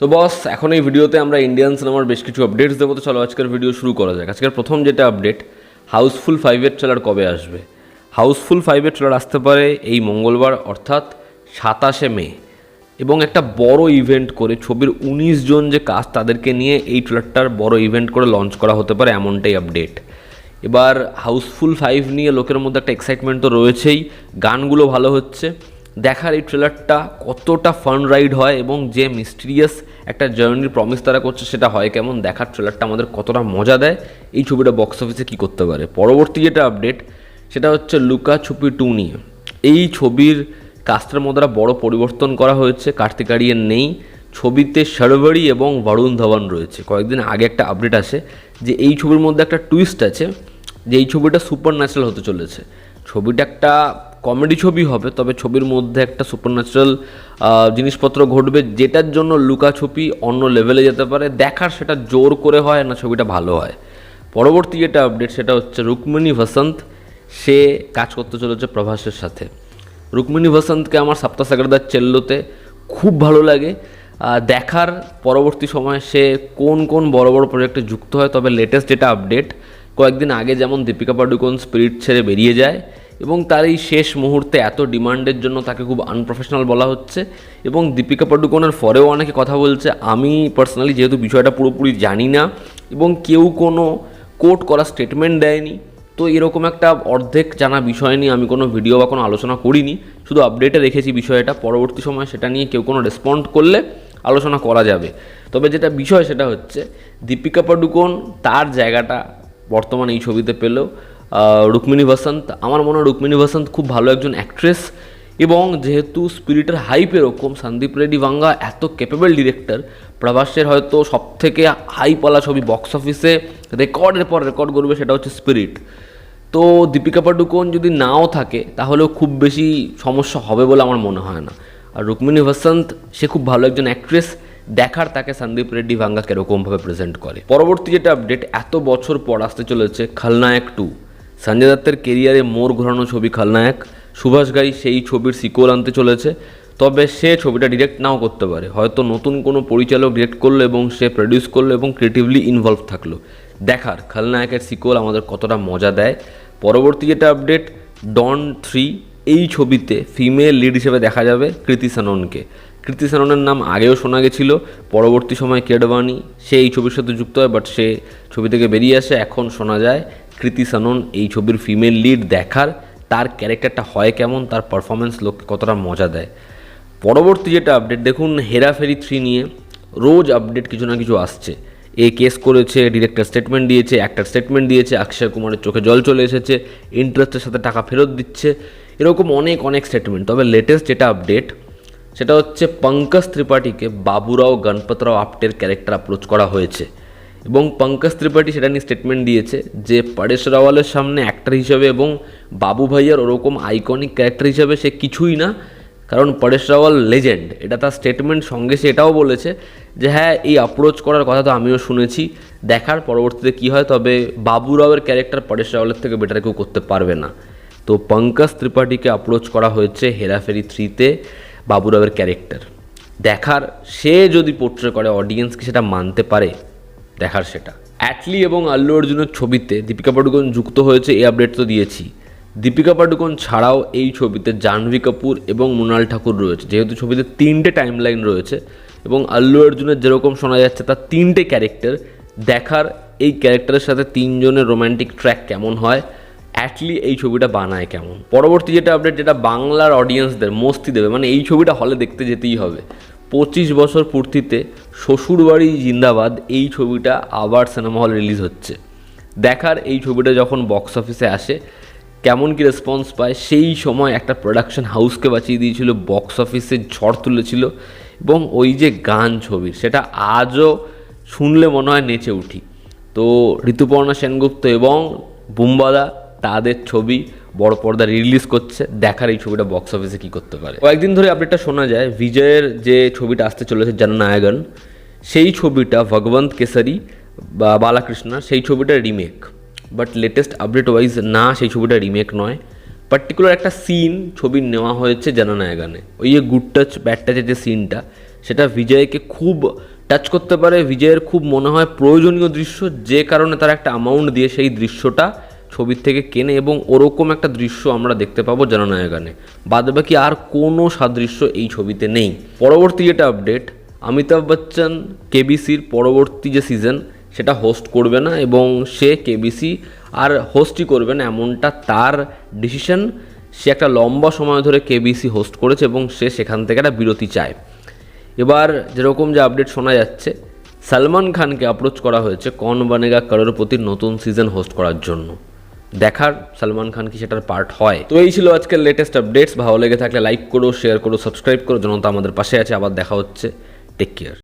তো বস এখন এই ভিডিওতে আমরা ইন্ডিয়ান সিনেমার বেশ কিছু আপডেটস দেবো। তো চলো, আজকের ভিডিও শুরু করা যাক। আজকের প্রথম যেটা আপডেট হাউসফুল ফাইভের ট্রেলার কবে আসবে? হাউসফুল ফাইভের ট্রেলার আসতে পারে এই মঙ্গলবার, অর্থাৎ সাতাশে মে। এবং একটা বড় ইভেন্ট করে, ছবির উনিশ জন যে কাজ তাদেরকে নিয়ে এই ট্রেলারটার বড় ইভেন্ট করে লঞ্চ করা হতে পারে এমনটাই আপডেট এবার হাউসফুল ফাইভ নিয়ে লোকের মধ্যে একটা এক্সাইটমেন্ট তো রয়েছেই। গানগুলো ভালো হচ্ছে। দেখার এই ট্রেলারটা কতটা ফান রাইড হয় এবং যে মিস্টিরিয়াস একটা জার্নির প্রমিস তারা করছে সেটা হয় কেমন? দেখার ট্রেলারটা আমাদের কতটা মজা দেয়? এই ছবিটা বক্স অফিসে কী করতে পারে? পরবর্তী যেটা আপডেট সেটা হচ্ছে লুকা ছুপি টু নিয়ে। এই ছবির কাস্টের মধ্যে বড় পরিবর্তন করা হয়েছে, কার্তিক আরিয়ান নেই। ছবিতে শরবরি এবং বরুণ ধওয়ান রয়েছে। কয়েকদিন আগে একটা আপডেট আসে যে এই ছবির মধ্যে একটা টুইস্ট আছে, যে এই ছবিটা সুপার ন্যাচারাল হতে চলেছে। ছবিটা একটা কমেডি ছবি হবে, তবে ছবির মধ্যে একটা সুপার ন্যাচারাল জিনিসপত্র ঘটবে যেটার জন্য লুকাছুপি অন্য লেভেলে যেতে পারে। দেখার সেটা জোর করে হয় না ছবিটা ভালো হয়। পরবর্তী যেটা আপডেট সেটা হচ্ছে রুক্মিণী বসন্ত। সে কাজ করতে চলেছে প্রভাসের সাথে। রুক্মিণী বসন্তকে আমার সপ্তাহ সাগরদার চেল্লোতে খুব ভালো লাগে। দেখার পরবর্তী সময়ে সে কোন কোন বড় বড় প্রজেক্টে যুক্ত হয়, তবে লেটেস্ট যেটা আপডেট কয়েকদিন আগে যেমন দীপিকা পাডুকোন স্পিরিট ছেড়ে বেরিয়ে যায় এবং তার এই শেষ মুহূর্তে এত ডিমান্ডের জন্য তাকে খুব আনপ্রফেশনাল বলা হচ্ছে এবং দীপিকা পাডুকোনের পরেও অনেকে কথা বলছে, আমি পার্সোনালি যেহেতু বিষয়টা পুরোপুরি জানি না এবং কেউ কোনো কোর্ট করা স্টেটমেন্ট দেয়নি, তো এরকম একটা অর্ধেক জানা বিষয় নিয়ে আমি কোনো ভিডিও বা কোনো আলোচনা করিনি, শুধু আপডেটে রেখেছি বিষয়টা, পরবর্তী সময় সেটা নিয়ে কেউ কোনো রেসপন্ড করলে আলোচনা করা যাবে। তবে যেটা বিষয় সেটা হচ্ছে, দীপিকা পাডুকোন তার জায়গাটা বর্তমানে এই ছবিতে পেলেও রুক্মিণী বসন্ত। আমার মনে হয় রুক্মিণী বসন্ত খুব ভালো একজন অ্যাক্ট্রেস এবং যেহেতু স্পিরিটের হাইপ এরকম সন্দীপ রেড্ডি ভাঙ্গা এত ক্যাপেবল ডিরেক্টর প্রভাসের হয়তো সব থেকে হাইপওয়ালা ছবি বক্স অফিসে রেকর্ডের পর রেকর্ড করবে সেটা হচ্ছে স্পিরিট তো দীপিকা পাডুকোন যদি নাও থাকে, তাহলেও খুব বেশি সমস্যা হবে বলে আমার মনে হয় না। আর রুক্মিণী বসন্ত, সে খুব ভালো একজন অ্যাক্ট্রেস দেখার তাকে সন্দীপ রেড্ডি ভাঙ্গা কীরকমভাবে প্রেজেন্ট করে। পরবর্তী যেটা আপডেট এত বছর পর আসতে চলেছে খলনায়ক টু সঞ্জয় দত্তের কেরিয়ারে মোড় ঘোরানো ছবি খলনায়ক। সুভাষ গাই সেই ছবির সিকোল আনতে চলেছে। তবে সে ছবিটা ডিরেক্ট নাও করতে পারে। হয়তো নতুন কোনো পরিচালক ডিরেক্ট করল এবং সে প্রডিউস করল এবং ক্রিয়েটিভলি ইনভলভ থাকল। দেখার, খলনায়কের সিকোল আমাদের কতটা মজা দেয়। পরবর্তী যেটা আপডেট ডন থ্রি এই ছবিতে ফিমেল লিড হিসেবে দেখা যাবে কৃতি সাননকে। কৃতি সাননের নাম আগেও শোনা গেছিল, পরবর্তী সময় কেডবানি সে এই ছবির সাথে যুক্ত হয় বাট সে ছবি থেকে বেরিয়ে আসে, এখন শোনা যায় কৃতি সানন, এই ছবির ফিমেল লিড দেখার, তার ক্যারেক্টারটা হয় কেমন, তার পারফরমেন্স লোককে কতটা মজা দেয়। পরবর্তী যেটা আপডেট দেখুন হেরাফেরি থ্রি নিয়ে রোজ আপডেট কিছু না কিছু আসছে। এ কেস করেছে ডিরেক্টর স্টেটমেন্ট দিয়েছে অ্যাক্টার স্টেটমেন্ট দিয়েছে, অক্ষয় কুমারের চোখে জল চলে এসেছে ইন্টারেস্টের সাথে টাকা ফেরত দিচ্ছে। এরকম অনেক অনেক স্টেটমেন্ট তবে লেটেস্ট যেটা আপডেট সেটা হচ্ছে পঙ্কজ ত্রিপাঠীকে বাবুরাও, গণপতরাও আপটের ক্যারেক্টার অ্যাপ্রোচ করা হয়েছে। এবং পঙ্কজ ত্রিপাঠী সেটা নিয়ে স্টেটমেন্ট দিয়েছে যে পরেশ রাওয়ালের সামনে অ্যাক্টর হিসেবে এবং বাবু ভাইয়ার ওরকম আইকনিক ক্যারেক্টার হিসেবে সে কিছুই না, কারণ পরেশ রাওয়াল লেজেন্ড এটা তার স্টেটমেন্ট সঙ্গে সে এটাও বলেছে যে হ্যাঁ এই অ্যাপ্রোচ করার কথা তো আমিও শুনেছি, দেখার পরবর্তীতে কী হয়? তবে বাবু রাওয়ের ক্যারেক্টার পরেশ রাওয়ালের থেকে বেটার কেউ করতে পারবে না। তো পঙ্কজ ত্রিপাঠীকে অ্যাপ্রোচ করা হয়েছে হেরাফেরি থ্রিতে বাবুরাওয়ের ক্যারেক্টার দেখার, সে যদি পোট্রে করে অডিয়েন্সকে সেটা মানতে পারে? দেখার সেটা। অ্যাটলি এবং আল্লু অর্জুনের ছবিতে দীপিকা পাডুকোন যুক্ত হয়েছে, এই আপডেট তো দিয়েছি। দীপিকা পাডুকোন ছাড়াও এই ছবিতে জাহ্নবী কাপুর এবং মৃণাল ঠাকুর রয়েছে, যেহেতু ছবিতে তিনটে টাইম লাইন রয়েছে এবং আল্লু অর্জুনের যেরকম শোনা যাচ্ছে, তার তিনটে ক্যারেক্টার দেখার এই ক্যারেক্টারের সাথে তিনজনের রোম্যান্টিক ট্র্যাক কেমন হয়, অ্যাটলি এই ছবিটা বানায় কেমন। পরবর্তী যেটা আপডেট যেটা বাংলার অডিয়েন্সদের মস্তি দেবে মানে এই ছবিটা হলে দেখতে যেতেই হবে। পঁচিশ বছর পূর্তিতে শ্বশুরবাড়ি জিন্দাবাদ এই ছবিটা আবার সিনেমা হল রিলিজ হচ্ছে। দেখার এই ছবিটা যখন বক্স অফিসে আসে, কেমন কি রেসপন্স পায়, সেই সময় একটা প্রোডাকশন হাউসকে বাঁচিয়ে দিয়েছিল, বক্স অফিসে ঝড় তুলেছিল এবং ওই যে গান ছবির সেটা আজও শুনলে মনে হয় নেচে উঠি। তো ঋতুপর্ণা সেনগুপ্ত এবং বুম্বাদা, তাদের ছবি বড় পর্দা রিলিজ করছে, দেখার এই ছবিটা বক্স অফিসে কী করতে পারে? কয়েকদিন ধরে আপডেটটা শোনা যায়, বিজয়ের যে ছবিটা আসতে চলেছে জননায়কন সেই ছবিটা ভগবন্ত কেসারি বা বালাকৃষ্ণা, সেই ছবিটা remake but latest update wise না, সেই ছবিটা রিমেক নয়। পার্টিকুলার একটা সিন ছবি নেওয়া হয়েছে জননায়গানে ওই যে গুড টাচ ব্যাড টাচের যে সিনটা সেটা বিজয়কে খুব টাচ করতে পারে। বিজয়ের খুব মনে হয় প্রয়োজনীয় দৃশ্য, যে কারণে তারা একটা অ্যামাউন্ট দিয়ে সেই দৃশ্যটা ছবির থেকে কেনে এবং ওরকম একটা দৃশ্য আমরা দেখতে পাবো জননায়গানে। বাদ বাকি আর কোনো সাদৃশ্য এই ছবিতে নেই। পরবর্তী যেটা আপডেট অমিতাভ বচ্চন কেবিসির পরবর্তী যে সিজন সেটা হোস্ট করবে না এবং সে কেবিসি আর হোস্টই করবে না, এমনটা তার ডিসিশন সে একটা লম্বা সময় ধরে কেবিসি হোস্ট করেছে এবং সে সেখান থেকে একটা বিরতি চায়। এবার যেরকম যে আপডেট শোনা যাচ্ছে, সালমান খানকে অ্যাপ্রোচ করা হয়েছে কন বানেগা করোরপতির নতুন সিজন হোস্ট করার জন্য। দেখার সালমান খান কি সেটার পার্ট হয়? তো এই ছিল আজকের লেটেস্ট আপডেটস ভালো লেগে থাকলে লাইক করো শেয়ার করো সাবস্ক্রাইব করো। জনতা আমাদের পাশে আছে। আবার দেখা হচ্ছে। Take care